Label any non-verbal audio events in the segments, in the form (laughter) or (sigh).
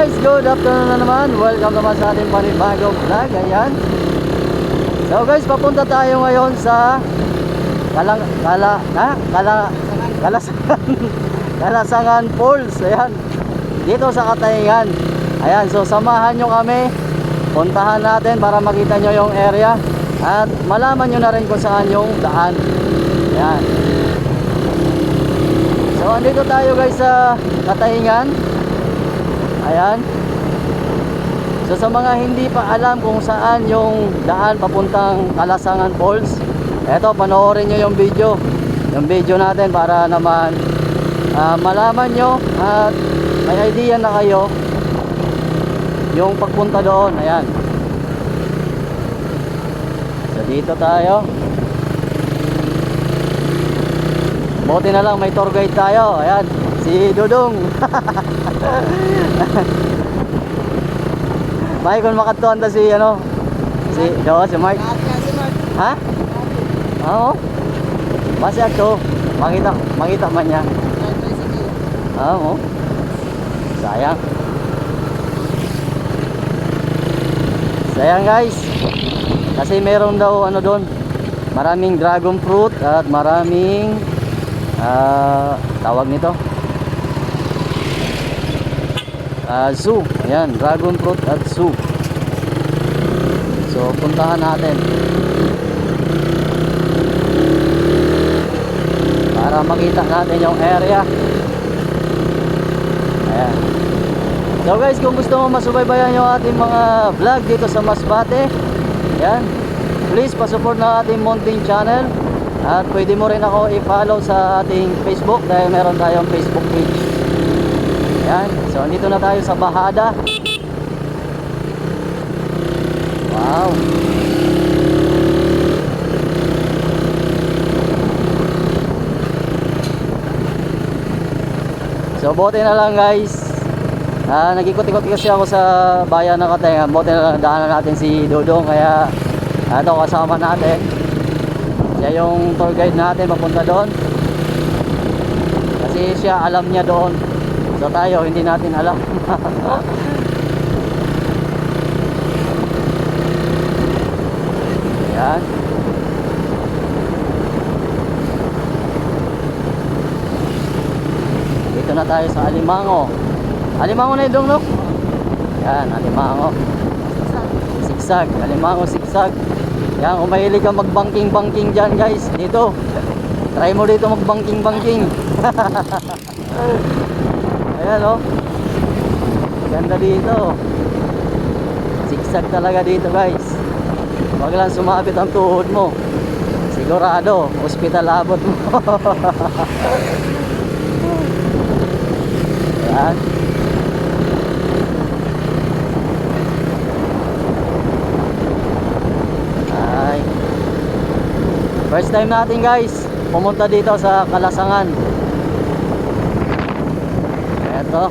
guys, good afternoon na naman. Welcome naman sa ating panibagong vlog. Ayan. So guys, papunta tayo ngayon sa Kalang Kala na Kala Kalasangan Kalasangan (laughs) Falls. Ayan. Dito sa Katayngan. Ayan, so samahan nyo kami. Puntahan natin para makita nyo yung area at malaman nyo na rin kung saan yung daan. Ayan. So andito tayo guys sa Katayngan. Ayan. So sa mga hindi pa alam kung saan yung daan papuntang Kalasangan Falls, eto panoorin nyo yung video. Yung video natin para naman ah, malaman nyo at may idea na kayo yung pagpunta doon. Ayan. So dito tayo. Buti na lang may tour guide tayo. Ayan. Si Dudong. (laughs) May kung makatuan ta si ano? Si do si Mark. Ha? Oo. Basta to. Makita, makita man niya. Oo. Sayang. Sayang guys. Kasi meron daw ano doon. Maraming dragon fruit at maraming ah tawag nito. Ah, zoo. Ayan, dragon fruit at zoo. So, puntahan natin. Para makita natin yung area. Ayan. So guys, kung gusto mo masubaybayan yung ating mga vlog dito sa Masbate, ayan, please pasupport na ating Mountain Channel. At pwede mo rin ako i-follow sa ating Facebook dahil meron tayong Facebook page. Ayan, so andito na tayo sa Bahada. Wow. So buti na lang guys. Ah, nag-ikot-ikot kasi ako sa bayan ng Katengan. Buti na lang daanan natin si Dodong kaya ito kasama natin. Siya yung tour guide natin papunta doon. Kasi siya alam niya doon. So tayo hindi natin alam. (laughs) Yan. Dito na tayo sa Alimango. Alimango na idong no? Yan, Alimango. Sigsag, Alimango sigsag. Yan, kung mahilig ka mag-banking-banking dyan guys, dito. Try mo dito mag-banking-banking. (laughs) Ayan oh. Ganda dito. Sigsag talaga dito guys. Huwag lang sumabit ang tuhod mo. Sigurado, hospital abot mo. (laughs) Ayan. Ay. First time natin guys, pumunta dito sa Kalasangan. Eto.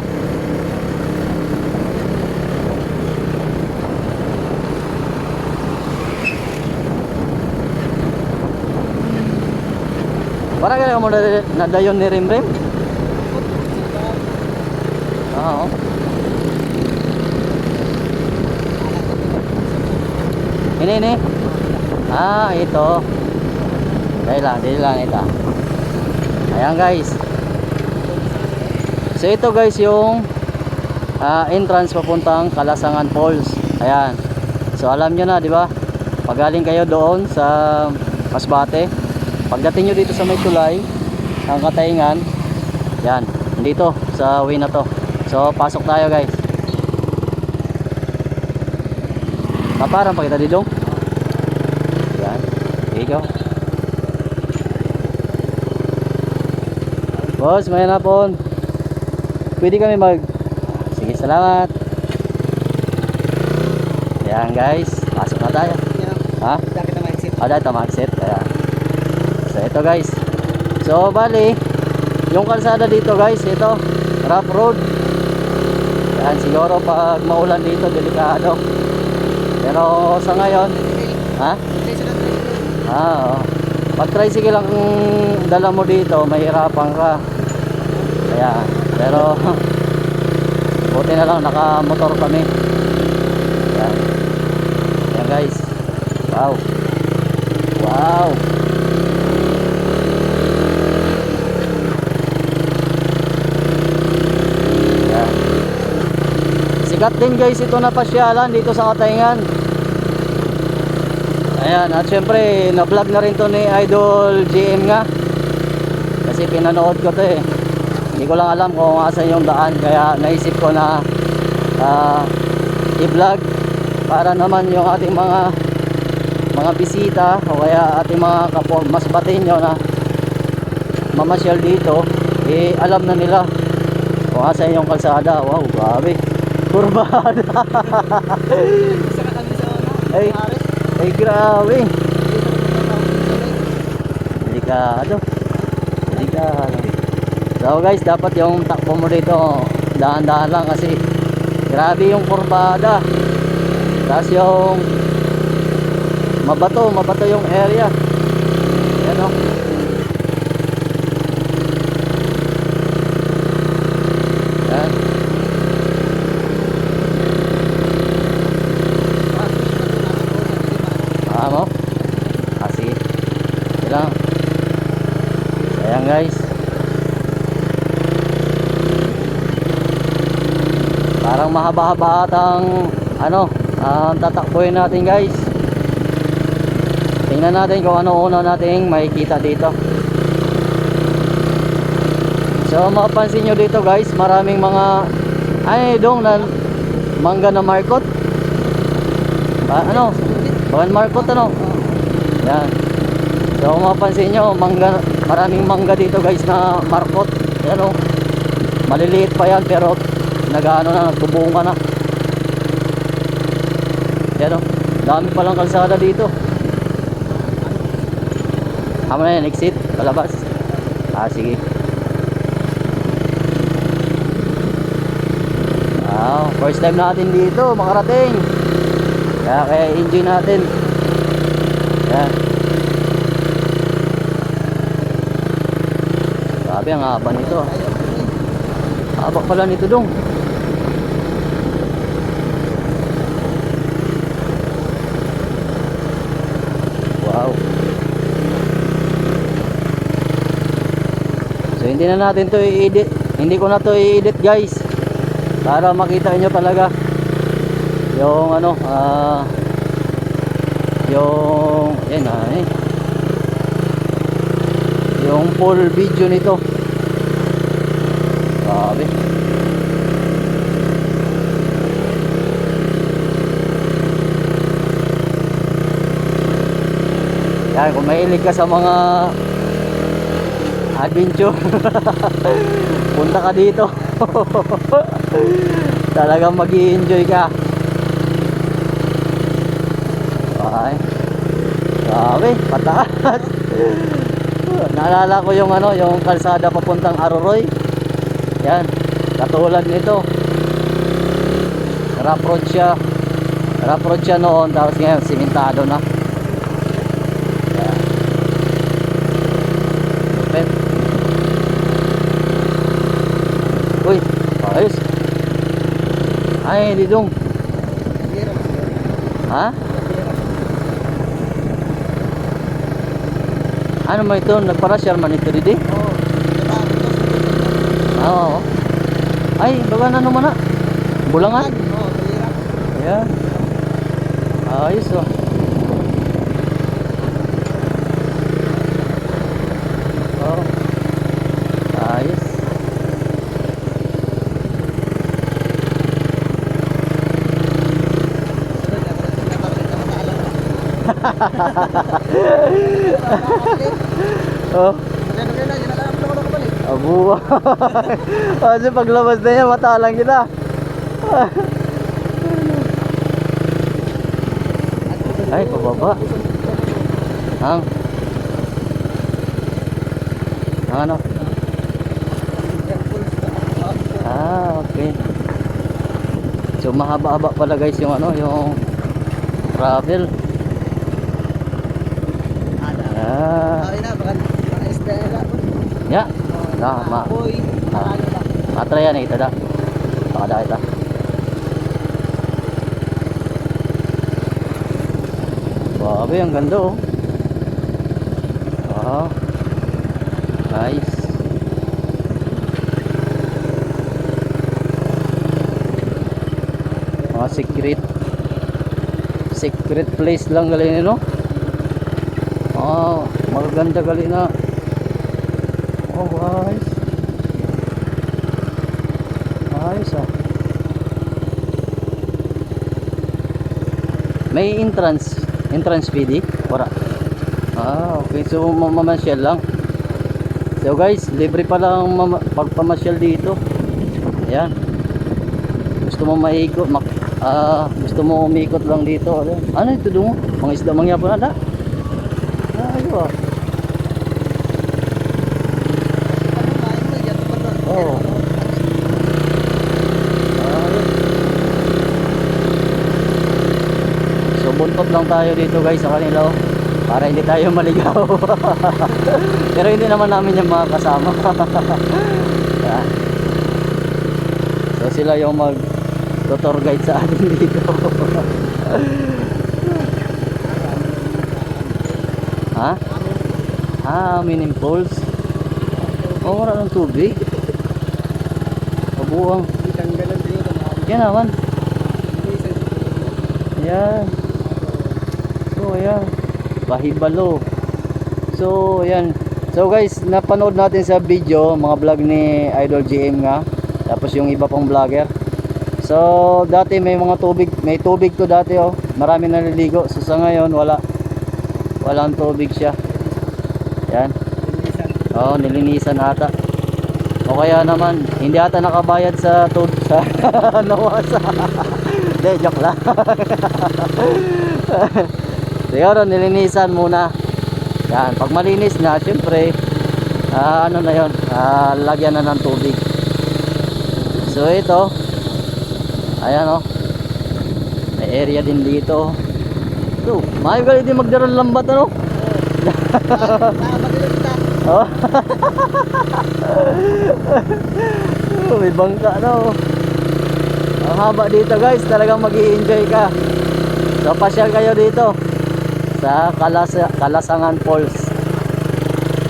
Para kaya mo na nadayon ni Rimrim? Oo. Ini ini. Ah, ito. Dahil lang, dahil lang ito. Ayan guys. So ito guys yung ah, entrance papuntang Kalasangan Falls. Ayan. So alam nyo na, di ba? Pag galing kayo doon sa Masbate, pagdating nyo dito sa may tulay ng Katayngan, yan, dito sa way na to. So pasok tayo guys. Paparang pakita dito. Yan. Dito. Boss, may napon. Pwede kami mag... Sige, salamat. Yan guys. Pasok na tayo. Ha? Ah, dahil tama exit. Ayan. So, ito guys. So, bali, yung kalsada dito guys, ito, rough road. Yan, siguro pag maulan dito, delikado. Pero sa ngayon, ha? Ah, oo. Pag tricycle ang dala mo dito, mahirapan ka. Kaya, pero (laughs) Buti na lang naka-motor kami. Yan. Yan guys. Wow. Wow. Yan. Sikat din guys ito na pasyalan dito sa Katayngan. Ayan, at syempre, na-vlog na rin to ni Idol GM nga. Kasi pinanood ko to eh. Hindi ko lang alam kung asan yung daan. Kaya naisip ko na ah, i-vlog para naman yung ating mga mga bisita o kaya ating mga kapwa mas batinyo na mamasyal dito. Eh alam na nila kung asan yung kalsada. Wow grabe. (laughs) Kurbada. Ay ay grabe. Delikado so guys dapat yung takbo mo dito dahan-dahan lang kasi grabe yung kurbada. Tapos yung mabato mabato yung area yan o yan Ah, mo? Ah, sige. Sige lang. So, ayan guys. Parang mahaba-haba atang ano, ang tatakbuhin natin guys. Tingnan natin kung ano una nating makikita dito. So mapapansin nyo dito guys, maraming mga ay dong na mangga na markot. Ah, ano? Bawan markot ano? Yan. So kung mapansin nyo, mangga, maraming mangga dito guys na markot. Yan o. Maliliit pa yan pero nagaano na, nagbubunga na. Yan o. Dami palang kalsada dito. Tama na yan, exit, palabas. Ah, sige. Wow, first time natin dito, makarating. Kaya kaya enjoy natin. Yan. Grabe ang haba nito. ah. Haba pala nito dong. Wow. So hindi na natin to i-edit. Hindi ko na to i-edit guys. Para makita nyo talaga yung ano ah yung yan ah eh. yung full video nito grabe yan kung mahilig ka sa mga adventure. (laughs) Punta ka dito. (laughs) Talagang mag enjoy ka. Ay. Grabe pataas. (laughs) Naalala ko yung ano yung kalsada papuntang Aroroy. Yan katulad nito. Rough road siya. Rough road siya noon tapos ngayon simentado na yan Lupit. uy ayos ay didong ha ano mo ito nagparasyal man ito didi Oo. Ay, baga na naman na. Bulangan. Ayan. Ayos oh. Oh. Ayos. (laughs) Oh. Abuwa. (laughs) Kasi paglabas na yan, matalang kita. (laughs) Ay, pababa. Ang ano? Ah, okay. So mahaba-haba pala guys yung ano, yung travel. Ah, ya. Nah, ma. Boy, Ah. ano. Matra yan eh, tada. Nakadakit ah. Grabe, ang ganda oh. Wow. Nice. Mga secret secret place lang gali ni no? Ah, magaganda gali na. Oh, guys. Ayos ah. May entrance, entrance di? Wala. Ah, okay. So, mamamasyal lang. So guys, libre pa lang pagpamasyal dito. Ayan. Gusto mo maikot, mak ah, gusto mo umikot lang dito. Ayan. Ano ito dungo? Mga isda mangyapon na da. Ah, ayo ah. Ano nga, ano yan? Pardon. Oo. Ayun. Buntot lang tayo dito guys sa kanila oh. Para hindi tayo (laughs) maligaw. (laughs) Pero hindi naman namin yung mga kasama. (laughs) Yan. So sila yung mag tour guide sa atin dito. ha? Ah, minim pools. Oh, wala ng tubig. Ito. Yan naman. Hindi isa So, ayan. Bahibalo. So, ayan. So, guys, napanood natin sa video, mga vlog ni Idol GM nga. Tapos yung iba pang vlogger. So, dati may mga tubig, may tubig to dati oh. Marami naliligo. So, sa ngayon, wala. Walang tubig siya. Yan. Oo, nilinisan ata. O kaya naman, hindi ata nakabayad sa tub (laughs) sa (laughs) nawasa. Hindi, joke lang. (laughs) Siguro, nilinisan muna. Yan, pag malinis na, syempre, ah, ano na yon ah, lagyan na ng tubig. So, ito, ayan o, may area din dito. Ito, maayo ka din magdaran lambat, ano? (laughs) Oh. oh, (laughs) may bangka na oh. Ang haba dito guys, talagang mag enjoy ka. So pasyal kayo dito sa Kalas Kalasangan Falls.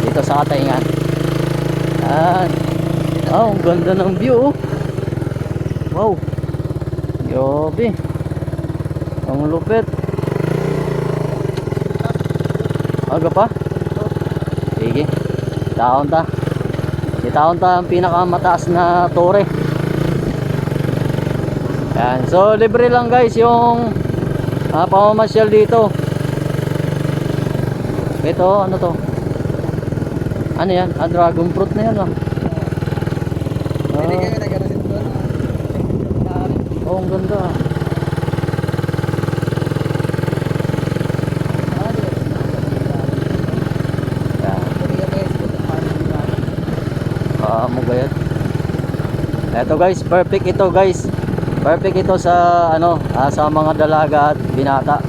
Dito sa Katayngan. Yan. Oh, ang ganda ng view. oh. Wow. Yobi. Ang lupit. Aga pa? Sige. Taon ta. Si taon ta ang pinakamataas na tore. Yan. So libre lang guys yung ah, pamamasyal dito. Ito, ano to? Ano yan? Ah, dragon fruit na yan ah. Hindi Ah, ka nagkarasin doon. Ah, oh, ang ganda ah. Ah, mo gayat. Ito guys, perfect ito guys. Perfect ito sa ano, ah, sa mga dalaga at binata.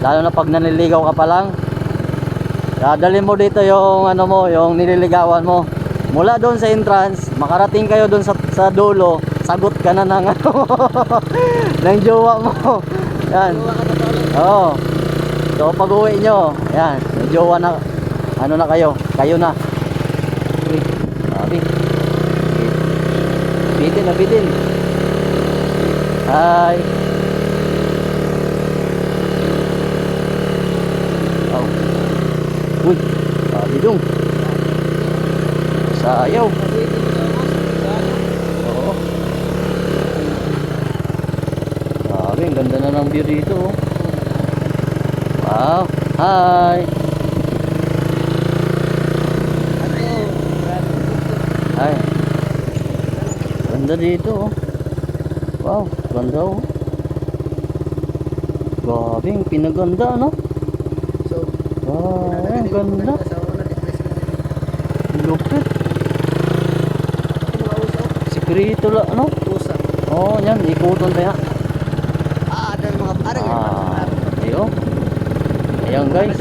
Lalo na pag naniligaw ka pa lang. Dadali mo dito yung ano mo, yung nililigawan mo. Mula doon sa entrance, makarating kayo doon sa, sa dulo, sagot ka na ng ano, (laughs) ng jowa mo. Yan. Oo. So pag uwi nyo, yan, may jowa na, ano na kayo, kayo na. Uy, sabi. Bitin na bitin. Hi. Oh. Uy, sabi dong. Sayaw. Oo. Grabe, ang ganda na ng view dito. oh. Wow. Hi. Hi. Ganda dito. oh. Wow, ganda oh. Grabe, ang pinaganda no? So, Wow, ang ganda. Lupit. Sikrito lang, ano? Pusa. Oh, yan, ikuton tayo. Ah, ada mga parang Ah, ayo. Ayan guys.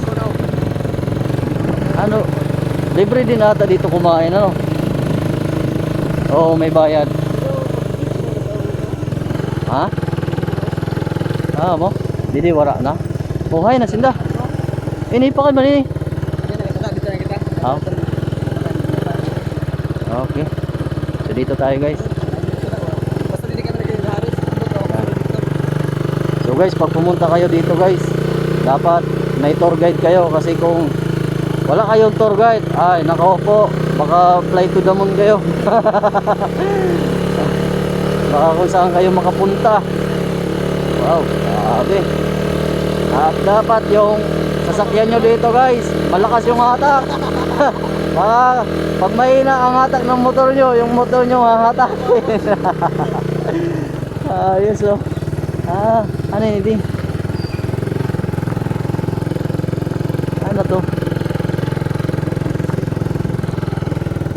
Ano, libre din ata dito kumain, ano? Oo, may bayad. Ha? Ah, mo? Didi wara na. Buhay na sinda. Ini pa na kita. Ha? Okay. Dito tayo guys. So guys, pag pumunta kayo dito guys, dapat may tour guide kayo kasi kung wala kayong tour guide, ay nako po, baka fly to the moon kayo. (laughs) baka kung saan kayo makapunta. Wow, grabe. At dapat yung sasakyan nyo dito guys, malakas yung hatak. (laughs) baka pag mahina ang ng motor nyo, yung motor nyo hahatakin. (laughs) Ayos oh. Ah, ano yun, Ding? Ano to?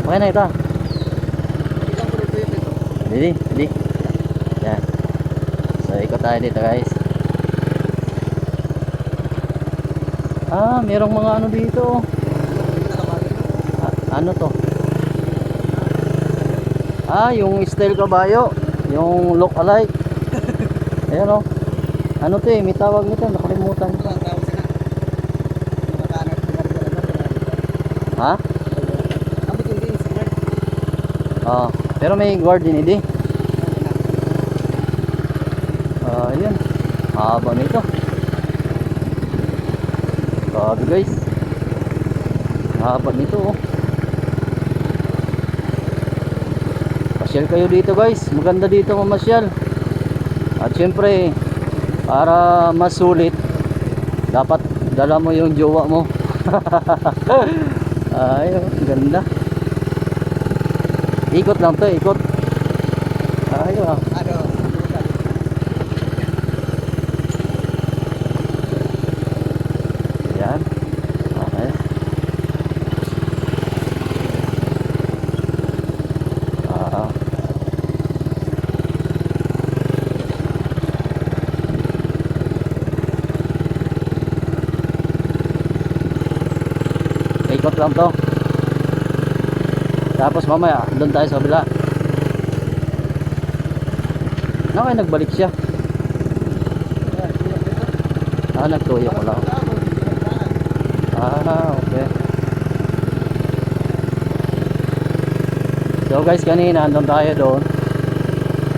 Okay na ito. Didi, didi. Yan. So, ikot tayo dito guys. Ah, merong mga ano dito. oh. Ano to? Ah, yung style kabayo. Yung look alike. (laughs) Ayan oh. Ano to eh, may tawag nito, nakalimutan Ha? Ah, pero may guard din hindi. Ah, yun. Haba nito. Grabe guys. Haba nito oh. Pasyal kayo dito guys. Maganda dito mamasyal. At syempre, para mas sulit, dapat dala mo yung jowa mo. (laughs) Ay, oh, ganda. Ikot lang to, ikot. Ay, ah. Ano? Yan. Okay. Ah. Ikot lang to. Tapos mamaya, doon tayo sa kabila. Nakay nagbalik siya. Ah, nagtuyo ko lang. Ah, okay. So guys, kanina andun tayo doon.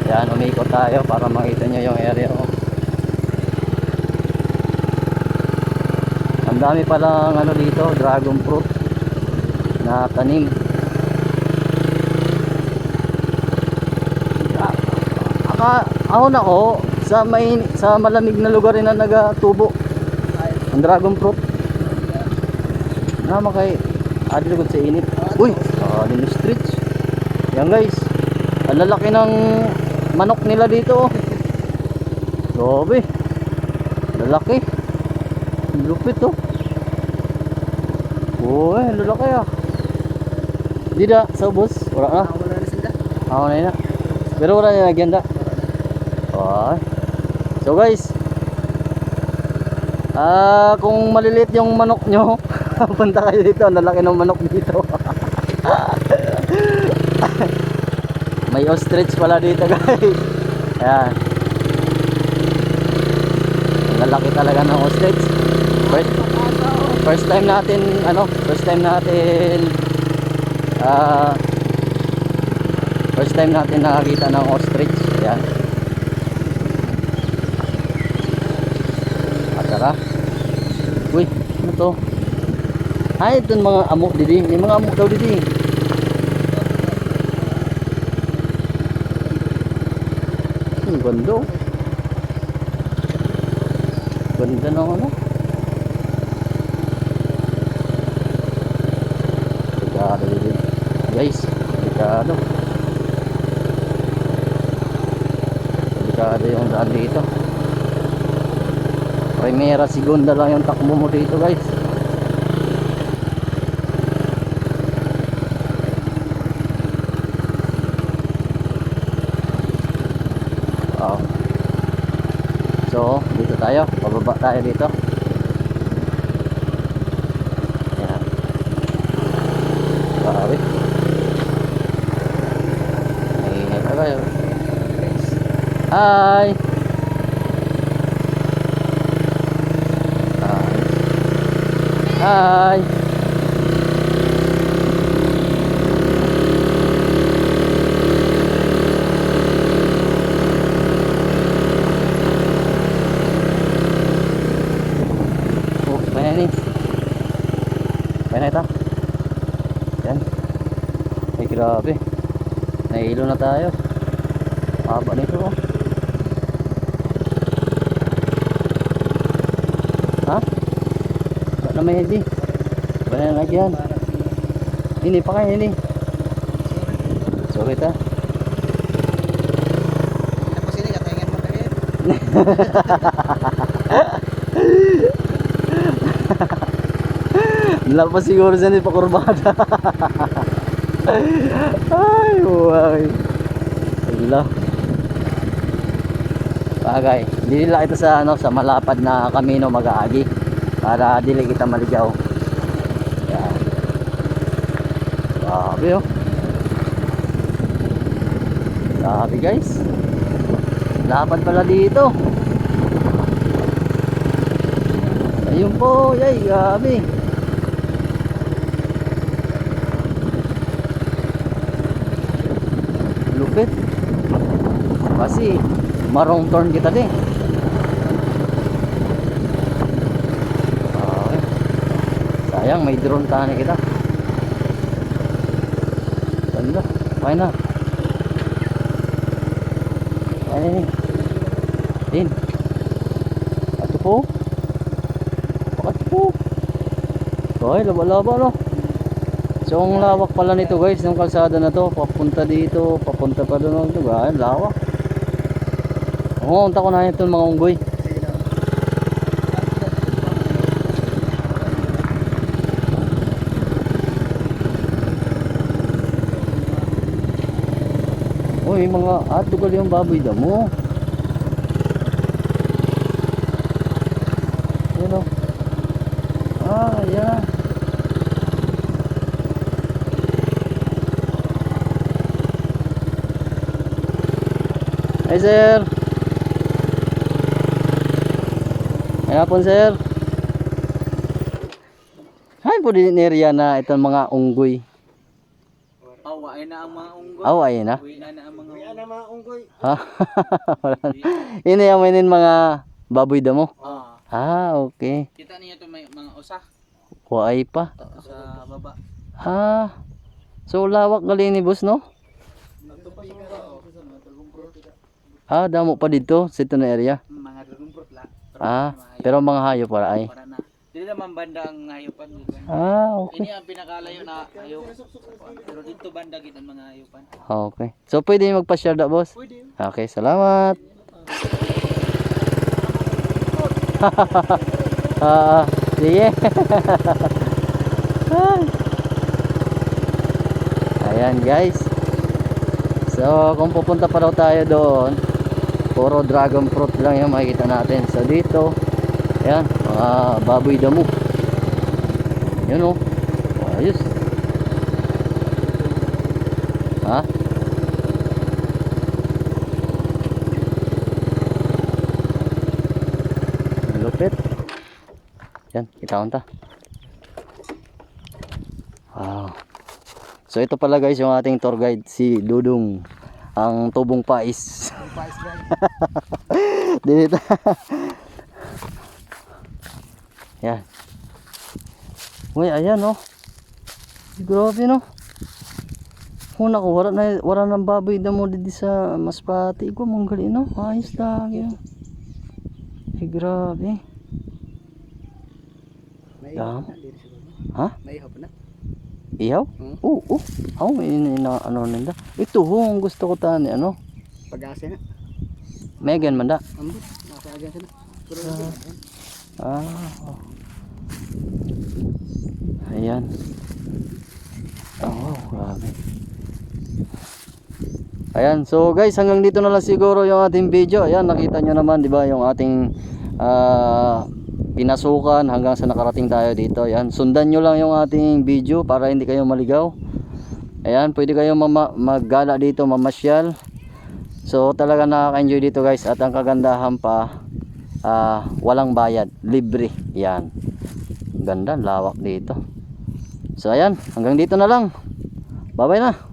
Yan, umikot tayo para makita nyo yung area ko. Ang dami palang ano dito, dragon fruit na tanim. Aka, ako na ko sa may sa malamig na lugar na nagatubo ang dragon fruit. Nama kay adil ko sa init. Uy, ah, din stretch. Yan guys. Ang lalaki ng manok nila dito. oh. Grabe. Lalaki. Lupit oh. Ang lalaki ah. Di da, sa ubos. Wala na. Wala na sila. Ako na yun na. Pero wala na nagyan da. Ay. So guys. Ah, kung maliliit yung manok nyo, (laughs) punta kayo dito. Ang lalaki ng manok dito. (laughs) May ostrich pala dito guys. Ayan. Ang lalaki talaga ng ostrich. First, first time natin, ano, first time natin, ah, First time natin nakakita ng ostrich. Yan. At tara. Uy, ano to? Ay, ito mga amok didi. May mga amok daw didi. Ang ganda oh. Ganda ng ano. Delikado didi. Guys, delikado. Delikado yung daan dito. Primera, segunda lang yung takbo mo dito guys. Oh. So, dito tayo. Pababa tayo dito. Yan. Grabe. Kayo. Hi. Hi. Oh, ito. Yan. Ay, grabe. Nahilo na tayo. Haba nito oh. Ha? Wala na may hindi. Wala na lagyan. Ini pa kayo ini. Sorry ta. Tapos ini katayin mo tayo. Wala pa siguro dyan yung pakurbada. Ay, buhay. Wala. Bagay. Dili lang ito sa ano sa malapad na kamino mag-aagi para dili kita maligaw. Yan. Grabe oh. Grabe guys. Lapad pala dito. Ayun po, yay, grabe. Lupit. Kasi marong turn kita din. Sayang may drone tani kita. Ganda. Na. Kaya na. Din. Ato po. Ato po. Ay, laba-laba no. So ang lawak pala nito guys, ng kalsada na to, papunta dito, papunta pa doon ito, ay lawak. Oo, unta ko na ito mga unggoy. Uy, mga atugal yung baboy damo. Yan o. Ah, yan. Hi sir. Hapon sir. Hay po din area na itong mga unggoy. Oh, ay na ang mga unggoy. Aw ay na. Uwi na na ang mga unggoy. na mga unggoy. Ha? Ini yung mainin mga baboy damo. Ah, Ah, okay. kita niyo to may mga usa Waay pa. sa baba. Ah. So lawak gali ni boss no? Ah, damo pa dito sa ito na area. Mga. Ah, pero mga hayop para ay. Dili naman banda ang hayupan dito. Ah, okay. Ini ang pinakalayo na hayop. Pero dito banda gid ang mga hayupan. Okay. So pwede magpa-share da boss? Pwede. Okay, salamat. (laughs) Ah, sige. (laughs) Ay. Ayan guys. So kung pupunta pa daw tayo doon, puro dragon fruit lang yung makikita natin. So dito, ayan, mga baboy damo. Yun oh. Ayos. Ha? Lupit. Yan, kita ta. Wow. So ito pala guys yung ating tour guide si Dudong ang tubong pais. Pais ba? (laughs) Dito. Yan. Uy, ayan oh. Grabe no. Una ko wala na wala nang baboy na mo dito sa Masbate ko mong gali no. Ayos lagi. oh. Ay, grabe. May Dam. Ha? May ihap na. Iyaw? Hmm? Oo, oh, oh. Ina, ina, ano nila. Ito ho, ang gusto ko tani, ano. Pag-asa na. Megan man da. Ambot. Nasa agasa na. Pero Ah. oh. Ayan. Oh, grabe. Ayan, so guys, hanggang dito na lang siguro yung ating video. Ayan, nakita nyo naman, di ba, yung ating ah, pinasukan hanggang sa nakarating tayo dito. Ayan, sundan nyo lang yung ating video para hindi kayo maligaw. Ayan, pwede kayo maggala dito, mamasyal. So talaga nakaka-enjoy dito guys at ang kagandahan pa ah, walang bayad, libre. Yan. Ganda, lawak dito. So ayan, hanggang dito na lang. Bye-bye na.